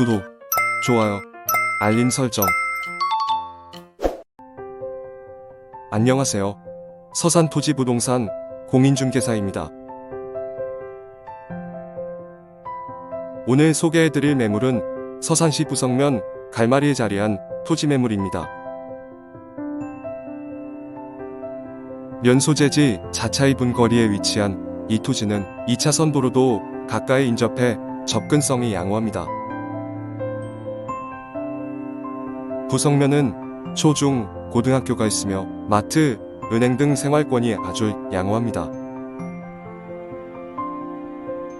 구독, 좋아요, 알림 설정. 안녕하세요. 서산 토지 부동산 공인중개사입니다. 오늘 소개해드릴 매물은 서산시 부성면 갈마리에 자리한 토지 매물입니다. 면소재지 자차입은 거리에 위치한 이 토지는 2차선 도로도 가까이 인접해 접근성이 양호합니다. 부성면은 초 중 고등학교가 있으며 마트, 은행 등 생활권이 아주 양호합니다.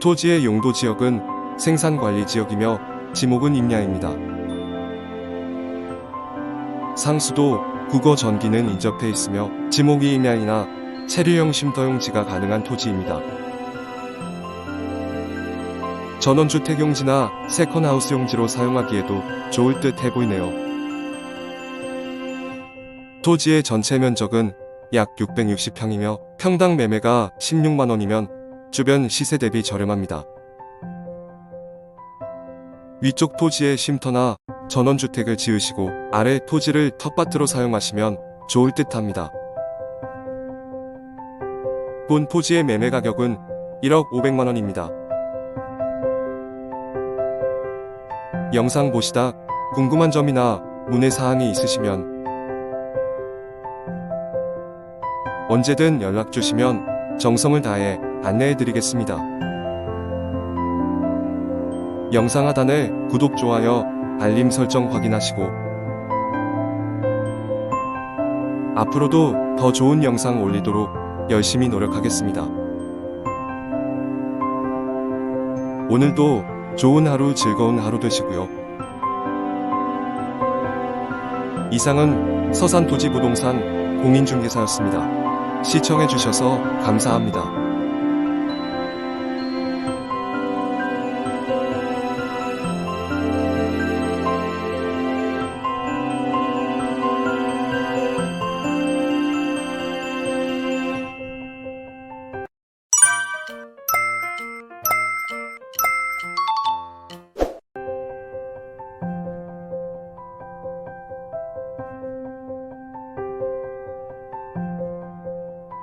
토지의 용도 지역은 생산관리 지역이며 지목은 임야입니다. 상수도 국어 전기는 인접해 있으며 지목이 임야이나 체류형 쉼터용지가 가능한 토지입니다. 전원주택용지나 세컨하우스용지로 사용하기에도 좋을 듯해 보이네요. 토지의 전체 면적은 약 660평이며 평당 매매가 16만원이면 주변 시세 대비 저렴합니다. 위쪽 토지에 쉼터나 전원주택을 지으시고 아래 토지를 텃밭으로 사용하시면 좋을 듯 합니다. 본 토지의 매매 가격은 1억 500만원입니다. 영상 보시다 궁금한 점이나 문의 사항이 있으시면 언제든 연락 주시면 정성을 다해 안내해 드리겠습니다. 영상 하단에 구독, 좋아요, 알림 설정 확인하시고 앞으로도 더 좋은 영상 올리도록 열심히 노력하겠습니다. 오늘도 좋은 하루, 즐거운 하루 되시고요. 이상은 서산토지부동산 공인중개사였습니다. 시청해주셔서 감사합니다.